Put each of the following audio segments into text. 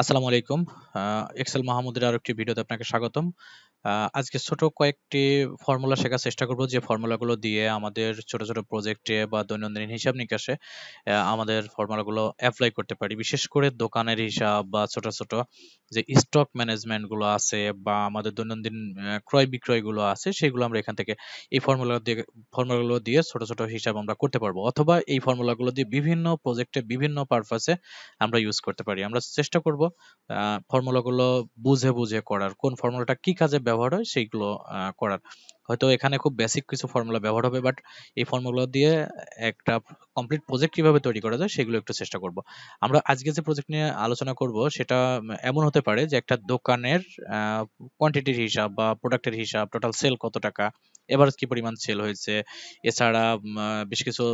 আসসালামু আলাইকুম। এক্সেল মাহমুদের আরেকটি ভিডিওতে আপনাকে স্বাগতম। আজকে ছোট কয়েকটি ফর্মুলা শেখার চেষ্টা করব যে ফর্মুলাগুলো দিয়ে আমাদের ছোট, ছোট প্রজেক্টে বা দৈনন্দিন হিসাব নিকাশে আমাদের ফর্মুলাগুলো এপ্লাই করতে পারি। বিশেষ করে দোকানের হিসাব বা ছোট, ছোট যে স্টক ম্যানেজমেন্টগুলো আছে বা আমাদের দৈনন্দিন অ্যা ক্রয়-বিক্রয়গুলো আছে সেগুলো আমরা এখান থেকে এই ফর্মুলা দিয়ে ফর্মুলাগুলো দিয়ে ছোট, ছোট হিসাব আমরা করতে পারব। অথবা এই ফর্মুলাগুলো দিয়ে বিভিন্ন প্রজেক্টে বিভিন্ন পারপাসে আমরা ইউজ করতে পারি। আমরা চেষ্টা করব ফর্মুলাগুলো বুঝে, বুঝে করার। কোন ফর্মুলাটা কি কাজে ব্যবহার হয় সেইগুলো করার। হয়তো এখানে খুব বেসিক কিছু ফর্মুলা ব্যবহার হবে বাট এই ফর্মুলা দিয়ে একটা কমপ্লিট প্রজেক্ট কীভাবে তৈরি করা যায় সেগুলো একটু চেষ্টা করব। আমরা আজকে যে প্রজেক্ট নিয়ে আলোচনা করব সেটা এমন হতে পারে যে একটা দোকানের কোয়ান্টিটির হিসাব বা প্রোডাক্টের হিসাব, টোটাল সেল কত টাকা, এভারেজ কি পরিমাণ সেল হয়েছে, এছাড়া বেশ কিছু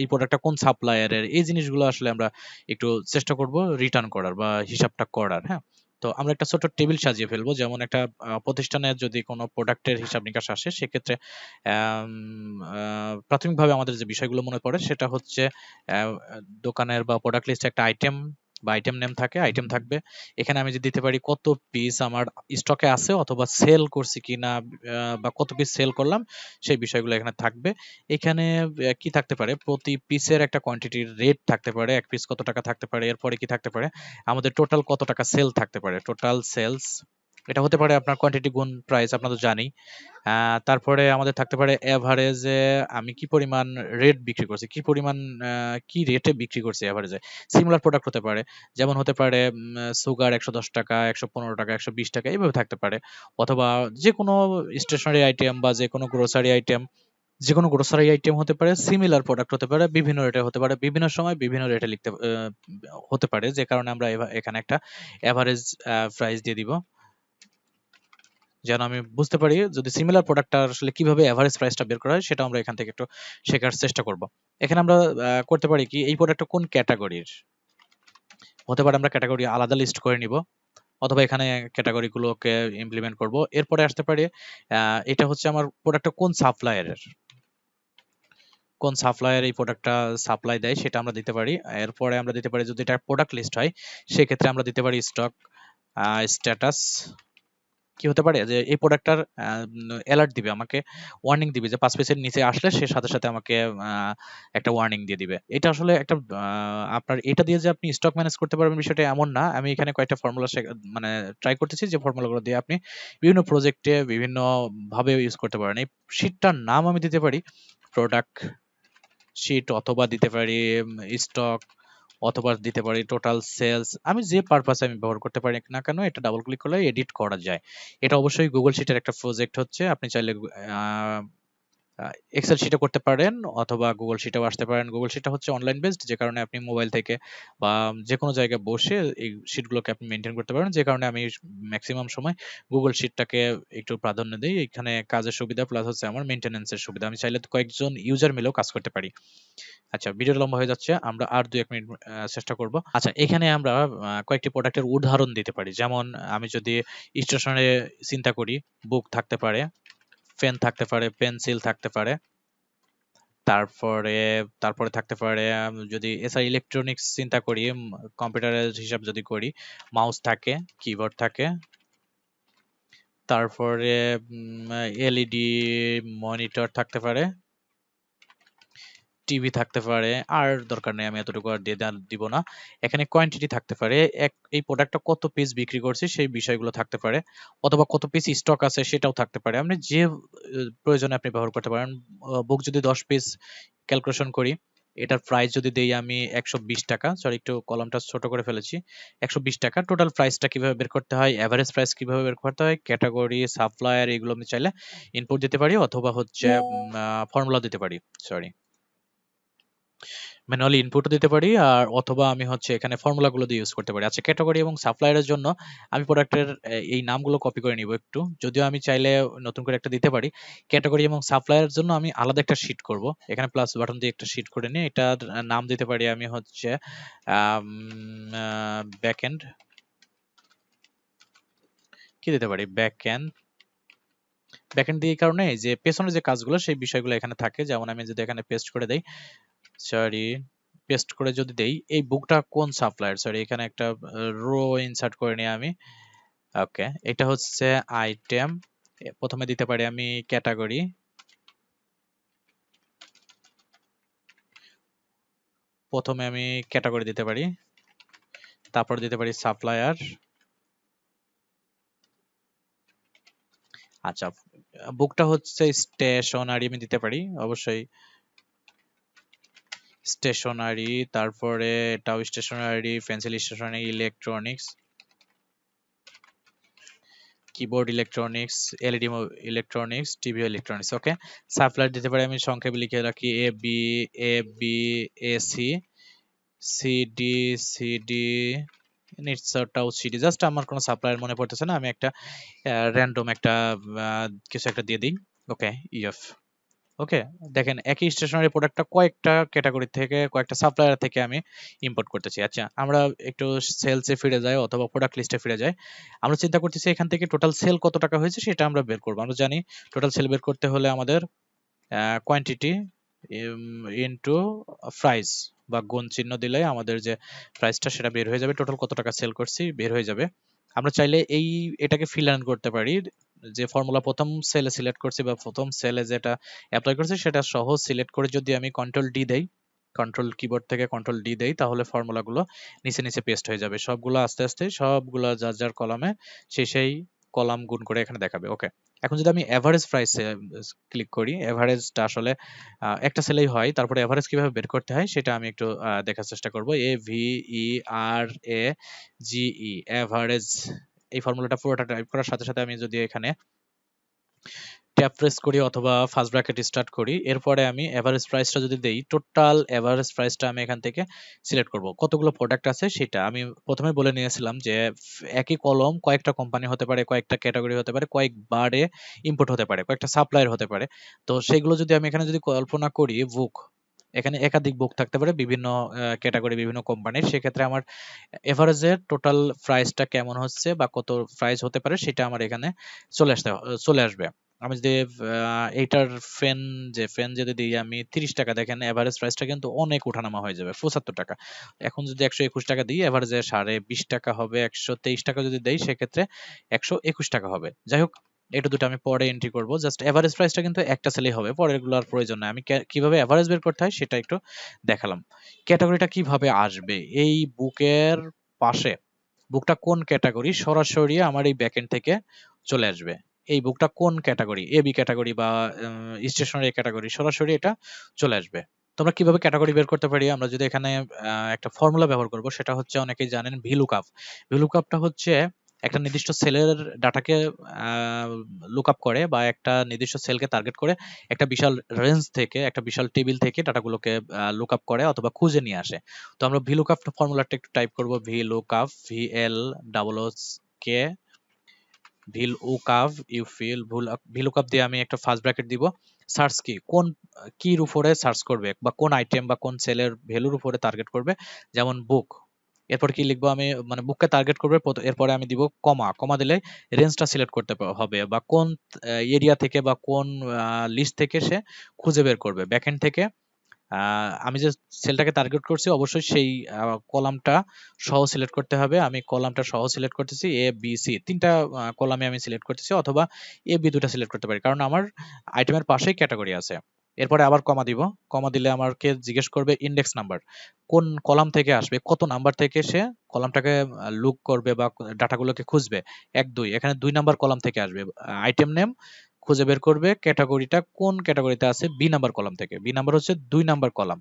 এই প্রোডাক্টটা কোন সাপ্লায়ারের এই জিনিসগুলো আসলে আমরা একটু চেষ্টা করব রিটার্ন করার বা হিসাবটা করার, হ্যাঁ? তো আমরা একটা ছোট টেবিল সাজিয়ে ফেলব। যেমন একটা প্রতিষ্ঠানের যদি কোনো প্রোডাক্টের হিসাব নিকাশ আসে, সেক্ষেত্রে প্রাথমিকভাবে আমাদের যে বিষয়গুলো মনে পড়ে, সেটা হচ্ছে দোকানের বা প্রোডাক্ট লিস্টে একটা আইটেম বা আইটেম নেম থাকে, আইটেম থাকবে। এখানে আমি যদি দিতে পারি কত পিস আমার স্টকে আছে অথবা সেল করছি কিনা বা কত পিস সেল করলাম সেই বিষয়গুলো এখানে থাকবে। এখানে কি থাকতে পারে প্রতি পিসের একটা কোয়ান্টিটির রেট থাকতে পারে। এক পিস কত টাকা থাকতে পারে। এরপরে কি থাকতে পারে আমাদের টোটাল কত টাকা সেল থাকতে পারে। টোটাল সেলস এটা হতে পারে আপনার কোয়ান্টিটি গুণ প্রাইস আমরা তো জানি। তারপরে আমাদের থাকতে পারে এভারেজে আমি কি পরিমাণ রেট বিক্রি করছি, কি পরিমাণ কি রেটে বিক্রি করছি এভারেজে। সিমিলার প্রোডাক্ট হতে পারে। যেমন হতে পারে সুগার ৳১১০, ৳১১৫, ৳১২০ এভাবে থাকতে পারে। অথবা যেকোনো স্টেশনারি আইটেম বা যেকোনো গ্রোসারি আইটেম যেকোনো গ্রোসারি আইটেম হতে পারে, সিমিলার প্রোডাক্ট হতে পারে, বিভিন্ন রেটে হতে পারে, বিভিন্ন সময় বিভিন্ন রেটে লিখতে হতে পারে। যে কারণে আমরা এখানে একটা এভারেজ আ প্রাইস দিয়ে দিব। যেন আমি বুঝতে পারি যদি সিমিলার প্রোডাক্টটা আসলে কীভাবে এভারেজ প্রাইসটা বের করা হয়, সেটা আমরা এখান থেকে একটু শেখার চেষ্টা করব। এখানে আমরা করতে পারি কি, এই প্রোডাক্টটা কোন ক্যাটাগরির হতে পারে আমরা ক্যাটাগরি আলাদা লিস্ট করে নিব। অথবা এখানে ক্যাটেগরি গুলোকে ইমপ্লিমেন্ট করব। এরপরে আসতে পারে এটা হচ্ছে আমার প্রোডাক্টটা কোন সাপ্লায়ারের। কোন সাপ্লায়ার এই প্রোডাক্টটা সাপ্লাই দেয়, সেটা আমরা দিতে পারি। এরপরে আমরা দিতে পারি যদি এটা প্রোডাক্ট লিস্ট হয়, সেক্ষেত্রে আমরা দিতে পারি স্টক স্ট্যাটাস কি হতে পারে যে এই প্রোডাক্টটার অ্যালার্ট দিবে আমাকে ওয়ার্নিং দিবে যে ৫ পিসের নিচে আসলে সে সাথে, সাথে আমাকে একটা ওয়ার্নিং দিয়ে দিবে। এটা আসলে একটা আপনার এটা দিয়ে যে আপনি স্টক ম্যানেজ করতে পারবেন বিষয়টা এমন না। আমি এখানে কয়েকটা ফর্মুলা মানে ট্রাই করতেছি যে ফর্মুলাগুলো দিয়ে আপনি বিভিন্ন প্রজেক্টে বিভিন্ন ভাবে ইউজ করতে পারেন। এই শীটটার নাম আমি দিতে পারি প্রোডাক্ট শিট অথবা দিতে পারি স্টক অথবা দিতে পারি টোটাল সেলস। আমি যে পারপাসে আমি ব্যবহার করতে পারি না কেন, এটা ডাবল ক্লিক করলে এডিট করা যায়। এটা অবশ্যই গুগল শিটের একটা প্রজেক্ট হচ্ছে। আপনি চাইলে এক্সেল শিটে করতে পারেন অথবা গুগল শিটেও আসতে পারেন। গুগল শিটটা হচ্ছে অনলাইন বেসড যে কারণে আপনি মোবাইল থেকে বা যেকোনো জায়গায় বসে এই শিটগুলোকে আপনি মেইনটেইন করতে পারেন। যে কারণে আমি মেক্সিমাম সময় গুগল শিটটাকে একটু প্রাধান্য দেই। এখানে কাজের সুবিধা প্লাস হচ্ছে আমার মেইনটেন্যান্স এর সুবিধা। আমি চাইলে কয়েকজন ইউজার মিলেও কাজ করতে পারি। আচ্ছা ভিডিও লম্বা হয়ে যাচ্ছে। আমরা আর ২-১ মিনিট চেষ্টা করব। আচ্ছা এখানে আমরা কয়েকটি প্রোডাক্টের উদাহরণ দিতে পারি। যেমন আমি যদি স্টেশনারি চিন্তা করি বুক থাকতে পারে, পেন থাকতে পারে, পেন্সিল থাকতে পারে। তারপরে, তারপরে থাকতে পারে যদি এসআই ইলেকট্রনিক্স চিন্তা করি কম্পিউটারের হিসাব যদি করি মাউস থাকে, কিবোর্ড থাকে। তারপরে এলইডি মনিটর থাকতে পারে। টিভি থাকতে পারে। আর দরকার নেই আমি এতটুকু আর দিয়ে দিব না। এখানে কোয়ান্টিটি থাকতে পারে। এক এই প্রোডাক্টটা কত পিস বিক্রি করছি সেই বিষয়গুলো থাকতে পারে। অথবা কত পিস স্টক আছে সেটাও থাকতে পারে। আপনি যে প্রয়োজনে আপনি ব্যবহার করতে পারেন। বুক যদি ১০ পিস ক্যালকুলেশন করি, এটার প্রাইস যদি দেই আমি ৳১২০ সরি একটু কলমটা ছোট করে ফেলেছি। ৳১২০ টোটাল প্রাইসটা কীভাবে বের করতে হয়, এভারেজ প্রাইস কীভাবে বের করতে হয়, ক্যাটাগরি সাপ্লায়ার এগুলো আমি চাইলে ইনপুট দিতে পারি অথবা হচ্ছে ফর্মুলা দিতে পারি। সরি। ম্যানুয়ালি ইনপুটও দিতে পারি আর অথবা আমি হচ্ছে এখানে ফর্মুলাগুলো দিয়ে ইউজ করতে পারি। আচ্ছা ক্যাটাগরি এবং সাপ্লায়ারের জন্য আমি প্রোডাক্টের এই নামগুলো কপি করে নিব একটু। যদিও আমি চাইলে নতুন করে একটা দিতে পারি। ক্যাটাগরি এবং সাপ্লায়ারের জন্য আমি আলাদা একটা শিট করব। এখানে প্লাস বাটন দিয়ে একটা শিট করে নিয়ে এটার নাম দিতে পারি আমি হচ্ছে ব্যাকএন্ড কি দিতে পারি? ব্যাকএন্ড ব্যাকএন্ড দিয়ে এই কারণে যে পেছনের যে কাজগুলো, সেই বিষয়গুলো এখানে থাকে। যেমন আমি যদি এখানে পেস্ট করে দেই সরি পেস্ট করে যদি দেই, এই বুকটা কোন সাপ্লায়ার সরি এখানে একটা রো ইনসার্ট করে নিই আমি। ওকে এটা হচ্ছে আইটেম প্রথমে দিতে পারি আমি ক্যাটাগরি প্রথমে আমি ক্যাটাগরি দিতে পারি। তারপর দিতে পারি সাপ্লায়ার আচ্ছা বুকটা হচ্ছে স্টেশনারি আমি দিতে পারি, অবশ্যই। স্টেশনারি তারপরে এটাও stationery pencil stationery electronics keyboard electronics LED electronics TV electronics okay supplier দিতে পারি আমি সংক্ষেপে লিখে রাখি A B A B A C CD CD নিটসারটাও CD just আমার কোনো সাপ্লায়ার মনে পড়তেছে না, আমি একটা র্যান্ডম একটা কিছু একটা দিয়ে দিই ওকে ইএফ ওকে দেখেন, একই স্টেশনারি প্রোডাক্টটা কয়েকটা ক্যাটাগরি থেকে, কয়েকটা সাপ্লায়ার থেকে আমি ইম্পোর্ট করতেছি। আচ্ছা আমরা একটু সেলসে ফিরে যাই অথবা প্রোডাক্ট লিস্টে ফিরে যাই। আমরা চিন্তা করতেছি এখান থেকে টোটাল সেল কত টাকা হয়েছে সেটা আমরা বের করব। আমরা জানি টোটাল সেল বের করতে হলে আমাদের কোয়ান্টিটি ইনটু প্রাইস বা গুণ চিহ্ন দিলে আমাদের যে প্রাইসটা সেটা বের হয়ে যাবে। টোটাল কত টাকা সেল করছি, বের হয়ে যাবে। আমরা চাইলে এই, এটাকে ফিল করতে পারি। যে ফর্মুলা প্রথম সেলে সিলেক্ট করছি বা প্রথম সেলে যেটা অ্যাপ্লাই করছি সেটা সহ সিলেক্ট করে যদি আমি কন্ট্রোল ডি দেই কন্ট্রোল কিবোর্ড থেকে কন্ট্রোল ডি দেই, তাহলে ফর্মুলাগুলো নিচে নিচে পেস্ট হয়ে যাবে। সবগুলো আস্তে আস্তে, সবগুলো যার যার কলামে সেই সেই কলাম গুণ করে এখানে দেখাবে। ওকে এখন যদি আমি এভারেজ প্রাইস ক্লিক করি এভারেজটা আসলে একটা সেলেই হয়, তারপরে এভারেজ কীভাবে বের করতে হয় সেটা আমি একটু দেখার চেষ্টা করব। A V E R A G E average এই ফর্মুলাটা পুরোটা টাইপ করার সাথে সাথে আমি যদি এখানে ট্যাপ প্রেস করি অথবা ফার্স্ট ব্র্যাকেট স্টার্ট করি, এরপরে আমি এভারেজ প্রাইসটা যদি দেই টোটাল এভারেজ প্রাইসটা আমি এখান থেকে সিলেক্ট করব। কতগুলো প্রোডাক্ট আছে সেটা আমি প্রথমে বলে নিয়েছিলাম যে, একই কলম কয়েকটা কোম্পানি হতে পারে, কয়েকটা ক্যাটাগরি হতে পারে, কয়েকবারে ইম্পোর্ট হতে পারে, কয়েকটা সাপ্লায়ার হতে পারে। তো সেগুলো যদি আমি এখানে যদি কল্পনা করি বুক এখানে একাধিক বুক থাকতে পারে, বিভিন্ন ক্যাটাগরি বিভিন্ন কোম্পানির সেক্ষেত্রে আমার এভারেজের টোটাল প্রাইসটা কেমন হচ্ছে বা কত প্রাইস হতে পারে সেটা আমার এখানে চলে আসতে, চলে আসবে। আমি যদি এইটার ফ্যান যে ফ্যান যদি দিই আমি তিরিশ টাকা, দেখেন এভারেজ প্রাইসটা কিন্তু অনেক ওঠানামা হয়ে যাবে, পঁচাত্তর টাকা। এখন যদি একশো একুশ টাকা দিই এভারেজে সাড়ে বিশ টাকা হবে, একশো তেইশ টাকা যদি দেই, সেক্ষেত্রে একশো একুশ টাকা হবে। যাই হোক এটা দুটো আমি পরে এন্ট্রি করব। জাস্ট এভারেজ প্রাইসটা কিন্তু একটা সেলেই হবে পরেরগুলোর প্রয়োজন নেই। আমি কীভাবে এভারেজ বের করতে হয় সেটা একটু দেখালাম। ক্যাটাগরিটা কীভাবে আসবে? এই বুকের পাশে, বুকটা কোন ক্যাটাগরি সরাসরি আমার এই ব্যাকএন্ড থেকে চলে আসবে। এই বুকটা কোন ক্যাটাগরি এ বি ক্যাটাগরি বা স্টেশনারি ক্যাটাগরি সরাসরি এটা চলে আসবে। তোমরা কীভাবে ক্যাটাগরি বের করতে পারি? আমরা যদি এখানে একটা ফর্মুলা ব্যবহার করব, সেটা হচ্ছে অনেকেই জানেন ভিলুকাপ ভিলুকাপটা হচ্ছে একটা নির্দিষ্ট সেলের ডাটাকে লুক আপ করে বা একটা নির্দিষ্ট সেলকে টার্গেট করে একটা বিশাল রেঞ্জ থেকে, একটা বিশাল টেবিল থেকে ডাটাগুলোকে লুক আপ করে অথবা খুঁজে নিয়ে আসে। তো আমরা ভি লুক আপ ফর্মুলাটা একটু টাইপ করব V look up V L double K ভিল উকাভ ইউ ফিল ভুল ভিলুকাপ দিয়ে আমি একটা ফার্স্ট ব্র্যাকেট দিব। সার্চ কি? কোন, কির উপরে সার্চ করবে বা কোন আইটেম বা কোন সেলের ভ্যালুর উপরে টার্গেট করবে? যেমন বুক এরপর কি লিখব আমি? মানে বুককে টার্গেট করবে এরপরে আমি দিব কমা কমা দিলে রেঞ্জটা সিলেক্ট করতে হবে বা কোন এরিয়া থেকে বা কোন লিস্ট থেকে সে খুঁজে বের করবে। ব্যাকএন্ড থেকে আমি যে সেলটাকে টার্গেট করছি, অবশ্যই সেই কলামটা সহ সিলেক্ট করতে হবে। আমি কলামটা সহ সিলেক্ট করতেছি এ বি সি তিনটা কলামে আমি সিলেক্ট করতেছি অথবা এ বি দুটা সিলেক্ট করতে পারি। কারণ আমার আইটেমের পাশেই ক্যাটাগরি আছে। এরপরে আবার কমা দিব। কমা দিলে আমাকে জিজ্ঞেস করবে ইন্ডেক্স নাম্বার কোন কলাম থেকে আসবে? কত নাম্বার থেকে সে কলামটাকে লুক করবে বা ডাটাগুলোকে খুঁজবে? এক, দুই। এখানে দুই নাম্বার কলাম থেকে আসবে। আইটেম নেম খুঁজে বের করবে ক্যাটাগরিটা কোন ক্যাটাগরিতে আছে বি নাম্বার কলাম থেকে। বি নাম্বার হচ্ছে দুই নাম্বার কলাম।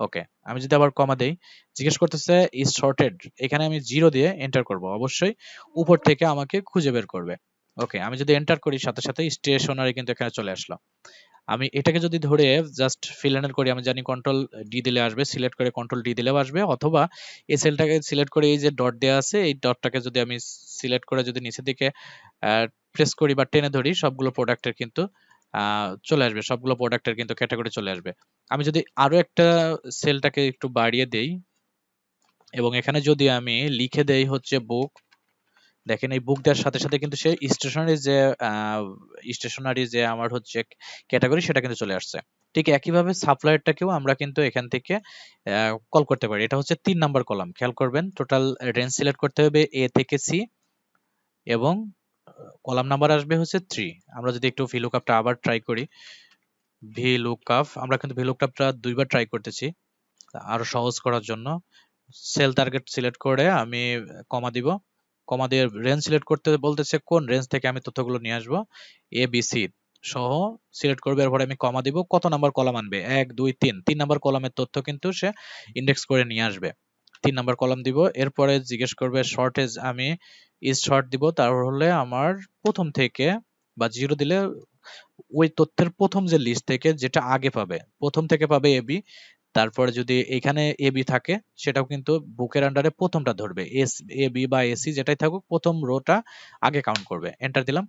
ওকে, আমি যদি আবার কমা দেই, জিজ্ঞেস করতেছে ইজ শর্টেড এখানে আমি জিরো দিয়ে এন্টার করব। অবশ্যই উপর থেকে আমাকে খুঁজে বের করবে। ওকে, আমি যদি এন্টার করি, সাথে সাথে স্টেশনারি কিন্তু এখানে চলে আসলো। আমি এটাকে যদি ধরে জাস্ট ফিলানের করি, আমি জানি কন্ট্রোল ডি দিলে আসবে সিলেক্ট করে কন্ট্রোল ডি দিলেও আসবে, অথবা এই সেলটাকে সিলেক্ট করে এই যে ডট দেওয়া আছে, এই ডটটাকে যদি আমি সিলেক্ট করে যদি নিচের দিকে প্রেস করি বা টেনে ধরি, সবগুলো প্রোডাক্টের কিন্তু চলে আসবে, সবগুলো প্রোডাক্টের কিন্তু ক্যাটাগরি চলে আসবে। আমি যদি আরও একটা সেলটাকে একটু বাড়িয়ে দেই, এবং এখানে যদি আমি লিখে দেই হচ্ছে বুক দেখেন এই বুক দেওয়ার সাথে সাথে কিন্তু সে স্টেশনারি যে স্টেশনারি যে আমার হচ্ছে ক্যাটাগরি সেটা কিন্তু চলে আসছে। ঠিক একইভাবে সাপ্লায়ারটাকেও আমরা কিন্তু এখান থেকে কল করতে পারি। এটা হচ্ছে তিন নাম্বার কলাম খেয়াল করবেন টোটাল রেঞ্জ সিলেক্ট করতে হবে এ থেকে সি এবং কলাম নাম্বার আসবে হচ্ছে থ্রি আমরা যদি একটু ভিলুকআপটা আবার ট্রাই করি। ভি ভিলুকআপ আমরা কিন্তু ভিলুকআপটা দুইবার ট্রাই করতেছি, আরও সহজ করার জন্য। সেল টার্গেট সিলেক্ট করে আমি, কমা দিব। কমা দিয়ে রেঞ্জ সিলেক্ট করতে বলতেছে, কোন রেঞ্জ থেকে আমি তথ্যগুলো নিয়ে আসব? এ বি সি সহ সিলেক্ট করবে, এরপরে আমি কমা দিব, কত নাম্বার কলাম আনবে? এক, দুই, তিন। তিন নাম্বার কলামের তথ্য কিন্তু সে ইন্ডেক্স করে নিয়ে আসবে। তিন নাম্বার কলাম দিব, এরপরে জিজ্ঞেস করবে শর্টেজ আমি ইজ শর্ট দিব তাহলে আমার প্রথম থেকে বা জিরো দিলে ওই তথ্যের প্রথম যে লিস্ট থেকে যেটা আগে পাবে, প্রথম থেকে পাবে এবি তারপরে যদি এখানে এ বি থাকে, সেটাও কিন্তু বুকের আন্ডারে প্রথমটা ধরবে। এস এ বি বা এসি যেটাই থাকুক, প্রথম রোটা আগে কাউন্ট করবে। এন্টার দিলাম।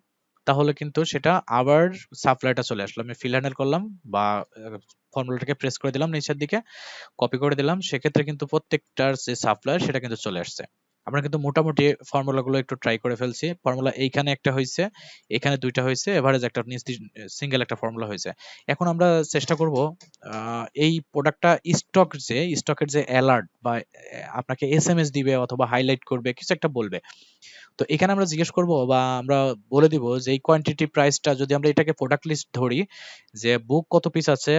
তাহলে কিন্তু সেটা আবার সাপ্লাইটা চলে আসলো। আমি ফিল হ্যান্ডেল করলাম বা ফর্মুলাটাকে প্রেস করে দিলাম নিচের দিকে কপি করে দিলাম। সেক্ষেত্রে কিন্তু প্রত্যেকটার যে সাপ্লাই সেটা কিন্তু চলে আসছে। আমরা কিন্তু মোটামুটি ফর্মুলাগুলো একটু ট্রাই করে ফেলছি। ফর্মুলা এইখানে একটা হয়েছে এখানে দুইটা হয়েছে এভারেজ একটা সিঙ্গেল একটা ফর্মুলা হয়েছে এখন আমরা চেষ্টা করব এই প্রোডাক্টটা স্টক যে স্টকের যে অ্যালার্ট বা আপনাকে এস এম এস দিবে অথবা হাইলাইট করবে, কিছু একটা বলবে। তো এখানে আমরা জিজ্ঞেস করব বা আমরা বলে দিব যে, এই কোয়ান্টিটি প্রাইসটা যদি আমরা এটাকে প্রোডাক্ট লিস্ট ধরি, যে বুক কত পিস আছে?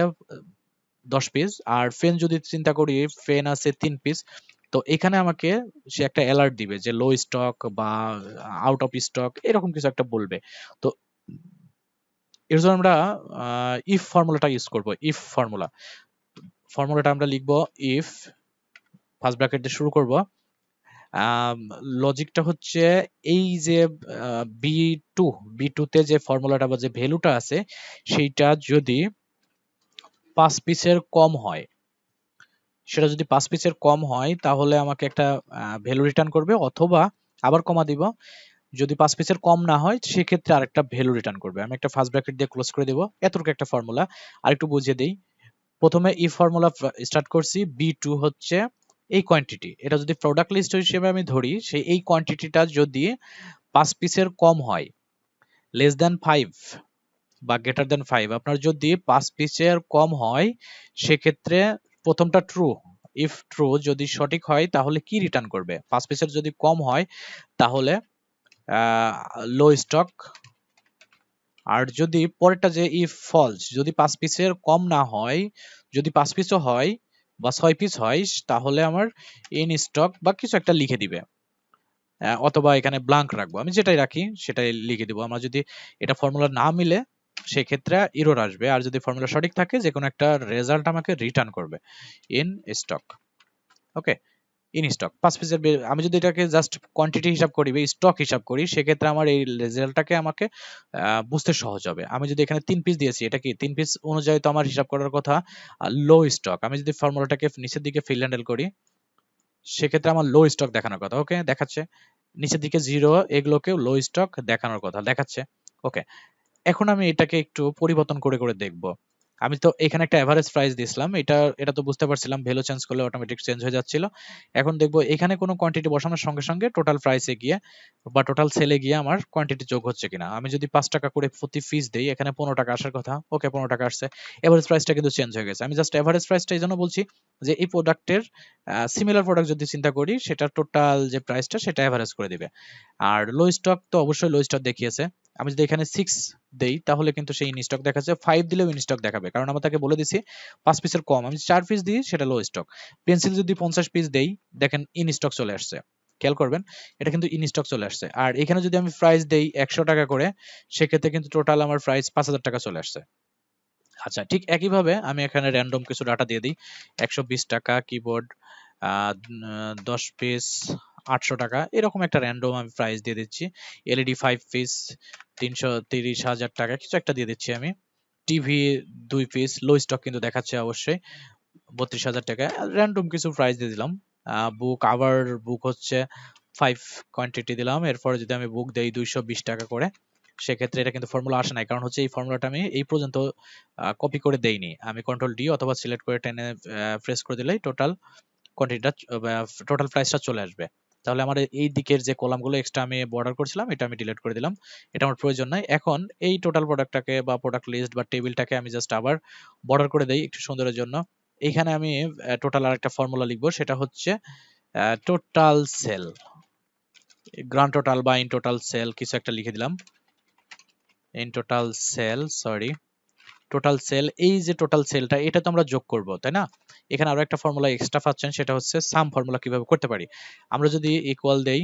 দশ পিস আর ফেন যদি চিন্তা করি ফেন আছে তিন পিস তো এখানে আমাকে সে একটা অ্যালার্ট দিবে যে লো স্টক বা আউট অফ স্টক এরকম কিছু একটা বলবে। তো এর জন্য আমরা ইফ ফর্মুলাটা ইউজ করব ইফ ফর্মুলা ফর্মুলাটা আমরা লিখব ইফ ফার্স্ট ব্র্যাকেট দিয়ে শুরু করব। লজিকটা হচ্ছে এই যে বি টু বি টুতে যে ফর্মুলাটা বা যে ভ্যালুটা আছে, সেইটা যদি পাঁচ পিসের কম হয় সেটা যদি পাঁচ পিসের কম হয়, তাহলে আমাকে একটা ভ্যালু রিটার্ন করবে অথবা আবার কমা দিব। যদি পাঁচ পিসের কম না হয়, সেক্ষেত্রে আরেকটা ভ্যালু রিটার্ন করবে। আমি একটা ফার্স্ট ব্র্যাকেট দিয়ে ক্লোজ করে দেবো। এতটুকু একটা ফর্মুলা আর একটু বুঝিয়ে দিই। প্রথমে ই ফর্মুলা স্টার্ট করছি। বি টু হচ্ছে এই কোয়ান্টিটি এটা যদি প্রোডাক্ট লিস্ট হিসেবে আমি ধরি, সেই এই কোয়ান্টিটিটা যদি পাঁচ পিসের কম হয় লেস দেন ফাইভ বা গ্রেটার দেন ফাইভ আপনার যদি পাঁচ পিসের কম হয়, সেক্ষেত্রে প্রথমটা ট্রু ইফ ট্রু যদি সঠিক হয় তাহলে কি রিটার্ন করবে? পাঁচ পিসের যদি কম হয় তাহলে লো স্টক আর যদি পরেরটা যে ইফ ফলস যদি পাঁচ পিসের কম না হয় যদি পাঁচ পিসও হয় বা ছয় পিস হয় তাহলে আমার ইন স্টক বা কিছু একটা লিখে দিবে। অথবা এখানে ব্লাঙ্ক রাখব। আমি যেটাই রাখি সেটাই লিখে দিব। আমরা যদি এটা ফর্মুলা না মিলে সেক্ষেত্রে ইরোর আসবে। আর যদি ফর্মুলা সঠিক থাকে যে কোনো একটা রেজাল্ট আমাকে রিটার্ন করবে in stock okay in stock পাঁচ পিসের আমি যদি এটাকে জাস্ট কোয়ান্টিটি হিসাব করি বা স্টক হিসাব করি, সেক্ষেত্রে আমার এই রেজাল্টটাকে আমাকে বুঝতে সহজ হবে। আমি যদি এখানে তিন পিস দিয়েছি, এটা কি? তিন পিস অনুযায়ী তো আমার হিসাব করার কথা। লো স্টক আমি যদি ফর্মুলাটাকে নিচের দিকে ফিল হ্যান্ডেল করি, সেক্ষেত্রে আমার লো স্টক দেখানোর কথা। ওকে দেখাচ্ছে। নিচের দিকে জিরো এগুলোকেও লো স্টক দেখানোর কথা। দেখাচ্ছে। ওকে এখন আমি এটাকে একটু পরিবর্তন করে করে দেখব। আমি তো এখানে একটা এভারেজ প্রাইস দিয়েছিলাম। এটা এটা তো বুঝতে পারছিলাম ভ্যালু চেঞ্জ করলে অটোমেটিক চেঞ্জ হয়ে যাচ্ছিল। এখন দেখব এখানে কোনো কোয়ান্টিটি বসানোর সঙ্গে সঙ্গে টোটাল প্রাইসে গিয়ে বা টোটাল সেলে গিয়ে আমার কোয়ান্টিটি যোগ হচ্ছে কিনা। আমি যদি পাঁচ টাকা করে প্রতি ফিস দিই, এখানে পনেরো টাকা আসার কথা। ওকে পনেরো টাকা আসছে। এভারেজ প্রাইসটা কিন্তু চেঞ্জ হয়ে গেছে। আমি জাস্ট এভারেজ প্রাইসটা এই জন্য বলছি যে এই প্রোডাক্টের সিমিলার প্রোডাক্ট যদি চিন্তা করি সেটা টোটাল যে প্রাইসটা সেটা এভারেজ করে দিবে। আর লো স্টক তো অবশ্যই লো স্টক দেখিয়েছে। আমি যদি এখানে সিক্স দেই, তাহলে কিন্তু সেই ইন স্টক দেখাচ্ছে ফাইভ দিলেও ইন স্টক দেখাবে। কারণ আমরা তাকে বলে দিছি, পাঁচ পিসের কম। আমি চার পিস দিই, সেটা লো স্টক পেন্সিল যদি পঞ্চাশ পিস দেই, দেখেন ইন স্টক চলে আসছে। খেয়াল করবেন, এটা কিন্তু ইন স্টক চলে আসছে। আর এখানে যদি আমি প্রাইস দেই একশো টাকা করে, সেক্ষেত্রে কিন্তু টোটাল আমার প্রাইস পাঁচ হাজার টাকা চলে আসছে। আচ্ছা ঠিক একইভাবে আমি এখানে র্যান্ডম কিছু ডাটা দিয়ে দিই। একশো বিশ টাকা কিবোর্ড দশ পিস আটশো টাকা। এরকম একটা র্যান্ডম আমি প্রাইস দিয়ে দিচ্ছি। এলইডি ফাইভ পিস তিনশো তিরিশ হাজার টাকা, কিছু একটা দিয়ে দিচ্ছি আমি। টিভি দুই পিস লো স্টক কিন্তু দেখাচ্ছে অবশ্যই, বত্রিশ হাজার টাকা। র্যান্ডম কিছু প্রাইস দিয়ে দিলাম। বুক আবার বুক হচ্ছে ফাইভ কোয়ান্টিটি দিলাম। এরপরে যদি আমি বুক দেই দুইশো বিশ টাকা করে, সেক্ষেত্রে এটা কিন্তু ফর্মুলা আসে নাই। কারণ হচ্ছে এই ফর্মুলাটা আমি এই পর্যন্ত কপি করে দেইনি। আমি কন্ট্রোল ডি অথবা সিলেক্ট করে টেনে প্রেস করে দিলেই টোটাল কোয়ান্টিটিটা টোটাল প্রাইসটা চলে আসবে। তাহলে আমার এই দিকের যে কলামগুলো এক্সট্রা আমি বর্ডার করছিলাম, এটা আমি ডিলিট করে দিলাম। এটা আমার প্রয়োজন নাই। এখন এই টোটাল প্রোডাক্টটাকে বা প্রোডাক্ট লিস্ট বা টেবিলটাকে আমি জাস্ট আবার বর্ডার করে দেই একটু সুন্দরের জন্য। এইখানে আমি টোটাল আরেকটা ফর্মুলা লিখব, সেটা হচ্ছে টোটাল সেল গ্রান্ড টোটাল বা ইন টোটাল সেল কিছু একটা লিখে দিলাম। In total sale sorry total sale এই যে টোটাল সেলটা এটা তো আমরা যোগ করব, তাই না? এখানে আরও একটা ফর্মুলা এক্সট্রা পাচ্ছেন, সেটা হচ্ছে সাম ফর্মুলা কীভাবে করতে পারি? আমরা যদি ইকুয়াল দেই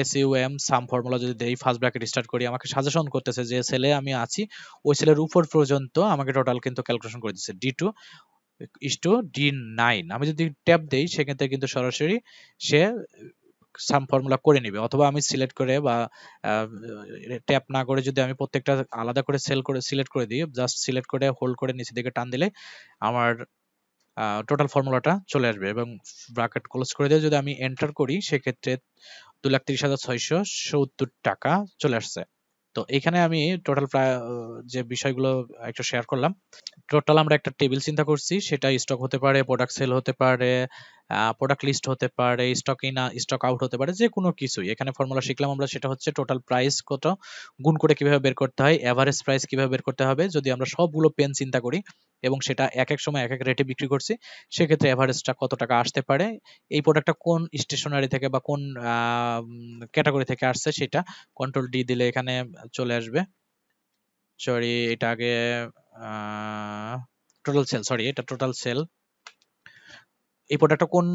S U M sum formula যদি দেই ফার্স্ট ব্র্যাকেট স্টার্ট করি, আমাকে সাজেশন করতেছে যে সেলে আমি আছি, ওই সেলের উপর পর্যন্ত আমাকে টোটাল কিন্তু ক্যালকুলেশন করে দিচ্ছে D two is to D nine আমি যদি ট্যাব দেই, সেক্ষেত্রে কিন্তু সরাসরি সে সাম ফর্মুলা করে নিবে। অথবা আমি সিলেক্ট করে বা ট্যাপ না করে যদি আমি প্রত্যেকটা আলাদা করে সেল করে সিলেক্ট করে দিই জাস্ট সিলেক্ট করে হোল্ড করে নিচে দিকে টান দিলে আমার টোটাল ফর্মুলাটা চলে আসবে এবং ব্র্যাকেট ক্লোজ করে দিয়ে যদি আমি এন্টার করি, সেক্ষেত্রে দু লাখ তিরিশ হাজার ছয়শো সত্তর টাকা চলে আসছে। তো এখানে আমি টোটাল প্রায় যে বিষয়গুলো একটু শেয়ার করলাম টোটাল আমরা একটা টেবিল চিন্তা করছি সেটা স্টক হতে পারে প্রোডাক্ট সেল হতে পারে প্রোডাক্ট লিস্ট হতে পারে স্টক ইন স্টক আউট হতে পারে যে কোনো কিছুই। এখানে ফর্মুলা শিখলাম আমরা, সেটা হচ্ছে টোটাল প্রাইস কত, গুণ করে কীভাবে বের করতে হয় এভারেজ প্রাইস কীভাবে বের করতে হবে, যদি আমরা সবগুলো পেন চিন্তা করি, এবং সেটা এক এক সময়, এক এক রেটে বিক্রি করছি, সেক্ষেত্রে এভারেজটা কত টাকা আসতে পারে, এই প্রোডাক্টটা কোন স্টেশনারি থেকে বা কোন ক্যাটাগরি থেকে আসছে, সেটা কন্ট্রোল ডি দিলে এখানে চলে আসবে। সরি এটা আগে টোটাল সেল সরি এটা টোটাল সেল এই প্রোডাক্টটা কোন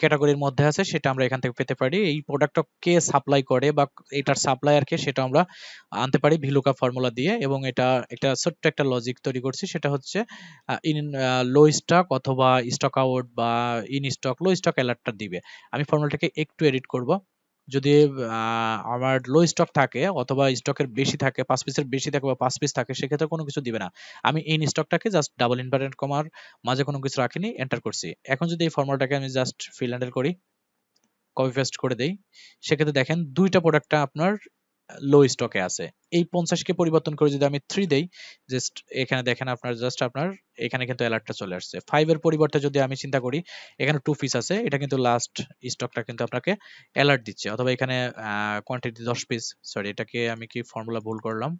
ক্যাটাগরির মধ্যে আছে সেটা আমরা এখান থেকে পেতে পারি। এই প্রোডাক্টটা কে সাপ্লাই করে বা এটার সাপ্লায়ার কে সেটা আমরা আনতে পারি ভিলুকা ফর্মুলা দিয়ে এবং এটা একটা ছোট্ট একটা লজিক তৈরি করছি। সেটা হচ্ছে ইন লো স্টক অথবা স্টক আউট বা ইন স্টক লো স্টক অ্যালার্টটা দিবে। আমি ফর্মুলাটাকে একটু এডিট করব। যদি আমার লো স্টক থাকে অথবা স্টকের বেশি থাকে, পাঁচ পিসের বেশি থাকে বা পাঁচ পিস থাকে, সেক্ষেত্রে কোনো কিছু দিবে না। আমি এই স্টকটাকে জাস্ট ডাবল ইনভার্টেড কমার মাঝে কোনো কিছু রাখিনি এন্টার করছি। এখন যদি এই ফর্মুলাটাকে আমি জাস্ট ফিল হ্যান্ডেল করি কপি পেস্ট করে দেই, সেক্ষেত্রে দেখেন দুইটা প্রোডাক্টটা আপনার লো স্টকে আছে। এই পঞ্চাশকে পরিবর্তন করে যদি আমি থ্রি দেই জাস্ট এখানে দেখেন আপনার জাস্ট আপনার, এখানে কিন্তু অ্যালার্টটা চলে আসছে। ফাইভ এর পরিবর্তে যদি আমি চিন্তা করি, এখানে টু পিস আছে, এটা কিন্তু লাস্ট স্টকটা কিন্তু আপনাকে অ্যালার্ট দিচ্ছে। অথবা এখানে কোয়ান্টিটি দশ পিস সরি এটাকে আমি কি ফর্মুলা ভুল করলাম?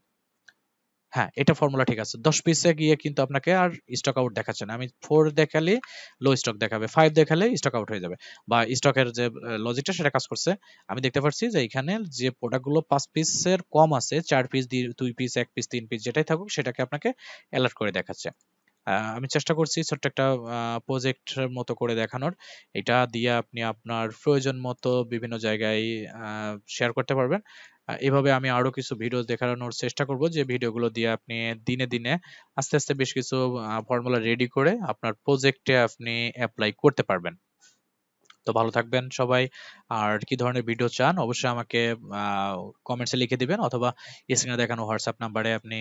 হ্যাঁ এটা ফর্মুলা ঠিক আছে। দশ পিসে গিয়ে কিন্তু আপনাকে আর স্টক আউট দেখাচ্ছে না। আমি ফোর দেখালে লো স্টক দেখাবে ফাইভ দেখালে স্টক আউট হয়ে যাবে। বা স্টকের যে লজিকটা সেটা কাজ করছে। আমি দেখতে পাচ্ছি যে এখানে যে প্রোডাক্টগুলো পাঁচ পিসের কম আছে, চার পিস দুই পিস এক পিস তিন পিস যেটাই থাকুক সেটাকে আপনাকে অ্যালার্ট করে দেখাচ্ছে। আমি চেষ্টা করছি ছোট্ট একটা প্রজেক্টের মতো করে দেখানোর। এটা দিয়ে আপনি আপনার প্রয়োজন মতো বিভিন্ন জায়গায় শেয়ার করতে পারবেন। এভাবে আমি আরও কিছু ভিডিও দেখানোর চেষ্টা করব যে ভিডিওগুলো দিয়ে আপনি দিনে দিনে আস্তে আস্তে বেশ কিছু ফর্মুলা রেডি করে আপনার প্রজেক্টে আপনি অ্যাপ্লাই করতে পারবেন। তো ভালো থাকবেন সবাই। আর কি ধরনের ভিডিও চান অবশ্যই আমাকে কমেন্টসে লিখে দিবেন অথবা স্ক্রিনে দেখানো হোয়াটসঅ্যাপ নাম্বারে আপনি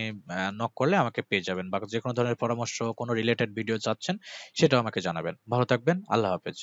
নক করলে আমাকে পেয়ে যাবেন বা যে কোনো ধরনের পরামর্শ, কোনো রিলেটেড ভিডিও চাচ্ছেন সেটাও আমাকে জানাবেন। ভালো থাকবেন। আল্লাহ হাফেজ।